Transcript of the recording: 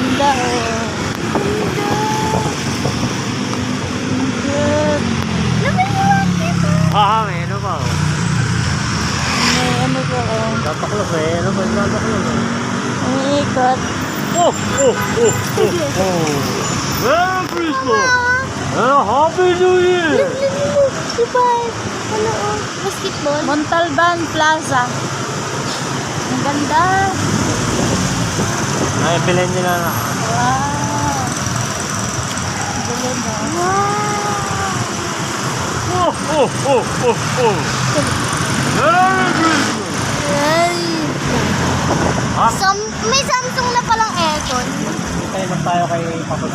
ganda oh. Ah, ah may ano ba? Oh. May ano ba? Oh. Tataklos eh. Ano ba? Tataklos eh. Oh. Umiikot. Oh, oh, oh, oh, oh. Merry Christmas! And Happy New Year! Look, look, look. Diba? Ano oh? Basketball? Montalban Plaza. Ang ganda. Ay, bilhin nila na. Wow. Galing na. Oh, oh, oh, oh, oh. Merry Christmas! Sam may Samsung na palang aircon. Tayo lang tayo kay Papa.